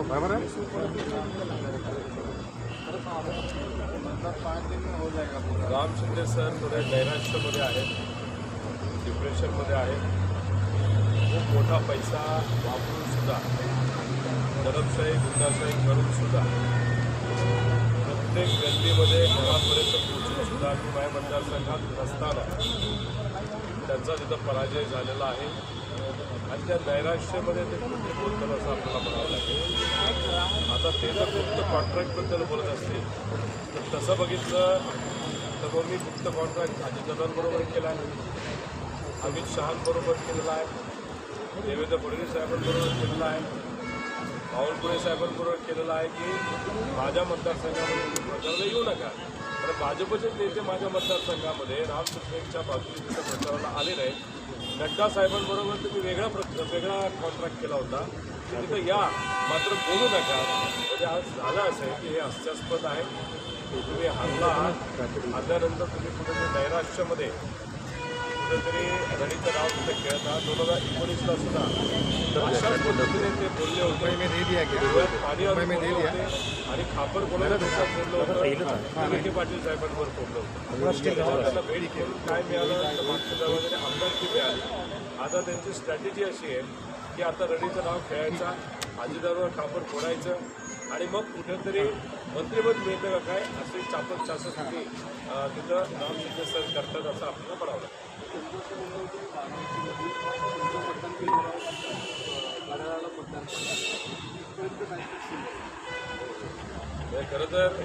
हो बराबर है राम शिंदे सर थोड्या नैराश्यमध्ये आहेत डिप्रेशनमध्ये आहेत. खूप मोठा पैसा वापरून सुद्धा दडपशाही गुंडाशाही करून सुद्धा प्रत्येक गल्लीमध्ये घरापर्यंत पोहोचून सुद्धा मी माझ्या मतदारसंघात नसताना त्यांचा तिथं पराजय झालेला आहे. आणि त्या नैराश्यामध्ये ते कुठे बोलतात असं आपल्याला म्हणावं लागेल. आता ते जर फक्त कॉन्ट्रॅक्टबद्दल बोलत असतील. तर तसं बघितलं तर मग मी फक्त कॉन्ट्रॅक्ट अजितदादांबरोबर केला आहे. अमित शहांबरोबर केलेला आहे. देवेंद्र फडणवीस साहेबांबरोबर केलेला आहे. बावनकुळे साहेबांबरोबर केलेला आहे की माझ्या मतदारसंघामध्ये तुम्ही येऊ नका. कारण भाजपचे नेते माझ्या मतदारसंघामध्ये राम बाजूने प्रचाराला आले नाहीत. नड्डा साहेबांबरोबर तुम्ही वेगळा प्र वेगळा कॉन्ट्रॅक्ट केला होता. तिथं या मात्र बोलू नका. म्हणजे आज झालं असं आहे की हे हास्यास्पद आहे. तुम्ही हल्ला हल्ल्यानंतर तुम्ही कुठेतरी नैराश्यामध्ये कुठेतरी रणीचं नाव तिथे खेळत आहात दोन हजार एकोणीसला सुद्धा. तर अशाच पद्धतीने ते बोलले होते. मैं दे दिया पाणी आणि खापर कोणाला भेटत बोललं होतं. विखे पाटील साहेबांवर बोललं होतं. त्यांना भेट घेऊन काय मिळालं? तर मागच्या दरवाजाने आमदारकी मिळाली आता त्यांची स्ट्रॅटेजी अशी आहे की आता रणीचं नाव खेळायचा आजीदारावर खापर फोडायचं आणि मग कुठेतरी मंत्रिपद मिळतं का काय असे चापत चाचणी अं, तिथं राम शिंदे करतात असं आपल्याला म्हणावं लागतं. म्हणजे खरं तर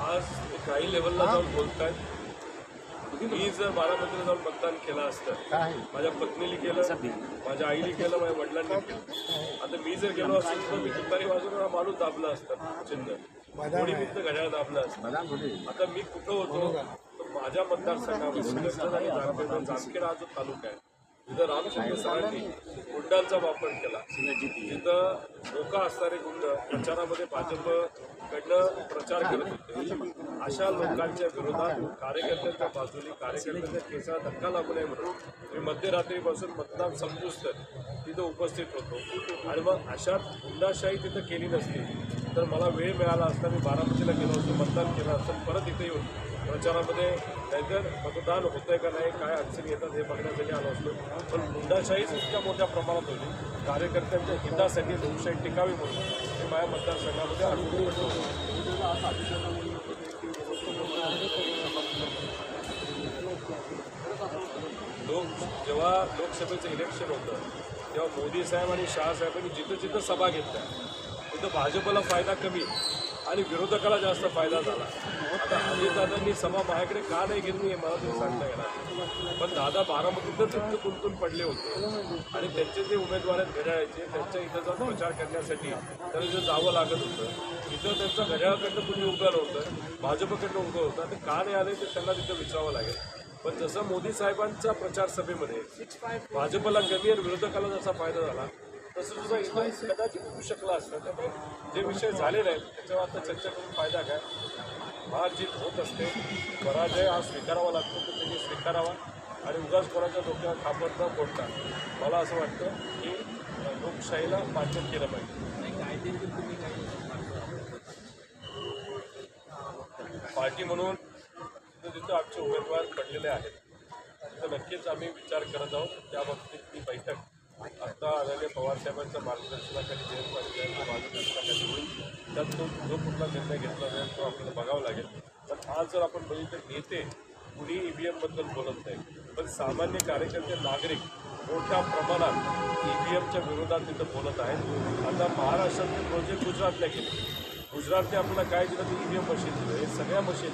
आज काही लेवलला जाऊन बोलत आहेत मी जर बारामतीला जाऊन मतदान केलं असतं माझ्या पत्नीने केलं माझ्या आईने केलं माझ्या वडिलांनी केलं. आता मी जर गेलो असेल तर मी दुपारी हा माणूस दाबला असता चिन्ह. कोणी फक्त घड्याळ दाबलं असतं. आता मी कुठं होतो? तर माझ्या मतदारसंघामध्ये आणि जामखेड हा जो तालुका आहे तिथं रामचंद्र सरांनी गुंडांचा वापर केला तिथं धोका असणारे गुंड प्रचारामध्ये भाजपकडनं प्रचार करत होते. अशा लोकांच्या विरोधात कार्यकर्त्यांच्या बाजूने कार्यकर्त्यांच्या केसाला धक्का लागू नये म्हणून मी मध्यरात्रीपासून मतदान समजूच तर तिथं उपस्थित होतो. आणि मग अशा गुंडाशाही तिथं केली नसती. तर मला वेळ मिळाला असता मी बारामतीला गेलो असतो मतदान केलं असतं परत इथे येऊन प्रचारामध्ये नाहीतर मतदान आहे का नाही काय अडचणी येतात हे बघण्यासाठी आलो असतो. पण गुंडाशाहीच इतक्या मोठ्या प्रमाणात होती. कार्यकर्त्यांच्या हितासाठी लोकशाही टिकावी म्हणून हे माझ्या मतदारसंघामध्ये अडकून पडलो होतो. लोक जेव्हा लोकसभेचं इलेक्शन होतं तेव्हा मोदी साहेब आणि शहा साहेबांनी जिथं जिथं सभा घेतल्या तिथं भाजपला फायदा कमी. आणि विरोधकाला जास्त फायदा झाला. आता अजितदादांनी सभा माझ्याकडे का नाही घेतली हे मला तरी सांगता येणार पण दादा बारामतीतच इतकं गुंतून पडले होते. आणि त्यांचे जे उमेदवार आहेत घड्याळाचे त्यांच्या इथं जाऊन प्रचार करण्यासाठी त्यांना इथं जावं लागत होतं इथं त्यांचं घड्याळाकडनं कुणी उभं नव्हतं भाजपकडनं उभं होतं ते का नाही आले ते त्यांना तिथं विचारावं लागेल. पण जसं मोदी साहेबांच्या प्रचार सभेमध्ये भाजपला कमी आणि विरोधकाला जसा फायदा झाला तसं सुद्धा इथं कदाचित होऊ शकला असतं त्यामुळे जे विषय झालेले आहेत त्याच्यावर आता चर्चा करून फायदा काय हार जीत होत असते. पराजय हा स्वीकारावा लागतो तो त्यांनी स्वीकारावा. आणि उगाच कोणाच्या डोक्यावर खापत न फोडता. मला असं वाटतं की लोकशाहीला मान्य केलं पाहिजे. पार्टी म्हणून तिथं तिथं आमचे उमेदवार पडलेले आहेत तर नक्कीच आम्ही विचार करत आहोत. त्या बाबतीत ती बैठक आत्ता आलेले पवारसाहेबांच्या मार्गदर्शनाखाली जयंत पाटील मार्गदर्शनाखाली होईल. त्यात तो जो कुठला निर्णय घेतला जाईल तो आपल्याला बघावा लागेल. पण आज जर आपण बघितलं नेते कुणी ई व्ही एमबद्दल बोलत नाही पण सामान्य कार्यकर्ते नागरिक मोठ्या प्रमाणात ई व्ही एमच्या विरोधात तिथं बोलत आहेत. आता महाराष्ट्रातील म्हणजे प्रोजेक्ट गुजरातला गेले. गुजरातने आपल्याला काय दिलं? तर ईव्हीएम मशीन दिलं. हे सगळ्या मशीन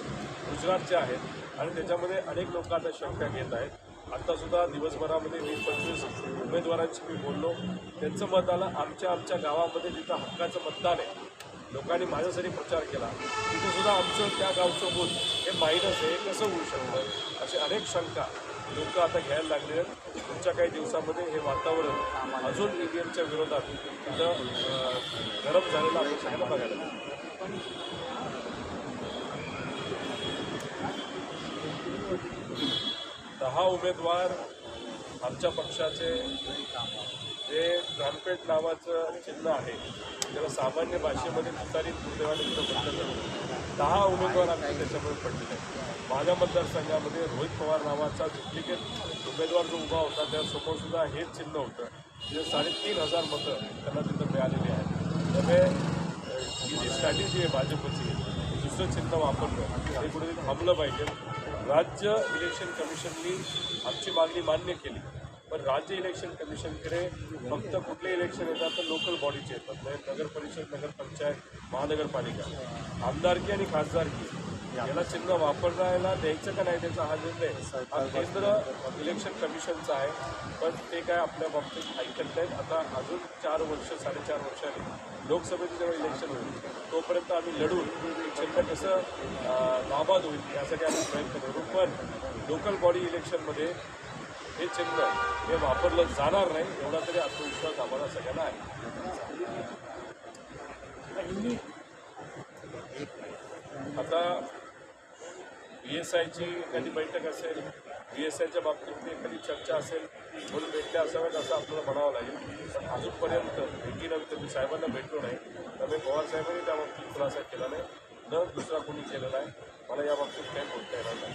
गुजरातच्या आहेत. आणि त्याच्यामध्ये अनेक लोक आता शंका घेत आहेत. आत्तासुद्धा दिवसभरामध्ये वीस पंचवीस उमेदवारांशी मी बोललो. त्यांचं मत आलं आमच्या आमच्या गावामध्ये जिथं हक्काचं मतदान आहे लोकांनी माझ्यासाठी प्रचार केला तिथेसुद्धा आमचं त्या गावचं बूथ हे मायनस आहे हे कसं होऊ शकतं? असे अनेक शंका लोक आता घ्यायला लागले आहेत. पुढच्या काही दिवसामध्ये हे वातावरण अजून ई व्ही एमच्या विरोधात तिथं गरम झालेलं आपण सगळ्यांना बघायला दहा उमेदवार आमच्या पक्षाचे जे ट्रम्पेट नावाचं चिन्ह आहे. त्याला सामान्य भाषेमध्ये तुतारी दुर्दैवाने तिथं म्हटलं जातं. दहा उमेदवार आमचे त्याच्यामध्ये पडलेले आहेत. माझ्या मतदारसंघामध्ये रोहित पवार नावाचा डुप्लिकेट उमेदवार जो उभा होता त्यासमोरसुद्धा हेच चिन्ह होतं. जे साडेतीन हजार मतं त्यांना तिथं मिळालेली आहेत. त्यामुळे ही जी स्ट्रॅटेजी आहे भाजपची दुसरं चिन्ह वापरणं हे कुठेतरी थांबलं पाहिजे. राज्य इलेक्शन कमिशननी आमची मागणी मान्य केली. पण राज्य इलेक्शन कमिशनकडे फक्त कुठले इलेक्शन येतात तर लोकल बॉडीचे येतात. म्हणजे नगर परिषद नगरपंचायत महानगरपालिका. आमदारकी आणि खासदारकी. याला चिन्ह वापरायला द्यायचं का नाही त्याचा हा निर्णय हा केंद्र इलेक्शन कमिशनचा आहे. पण ते काय आपल्या बाबतीत ऐकत नाहीत. आता अजून चार वर्ष साडेचार वर्षाने लोकसभेचं जेव्हा इलेक्शन होईल तोपर्यंत आम्ही लढून चिन्ह कसं नाबाद होईल यासाठी आम्ही प्रयत्न करू. पण लोकल बॉडी इलेक्शनमध्ये हे चिन्ह हे वापरलं जाणार नाही एवढा तरी आत्मविश्वास आम्हाला सगळ्यांना आहे आता बी एस आयची एखादी बैठक असेल बी एस आयच्या बाबतीत एखादी चर्चा असेल म्हणून भेटल्या असाव्यात असं आपल्याला म्हणावं लागेल. पण अजूनपर्यंत भेटी नव्हती मी साहेबांना भेटलो नाही. त्यामुळे पवार साहेबांनी त्या बाबतीत खुलासा केला नाही. न दुसरा कोणी केलेला आहे मला याबाबतीत काही बोलता येणार नाही.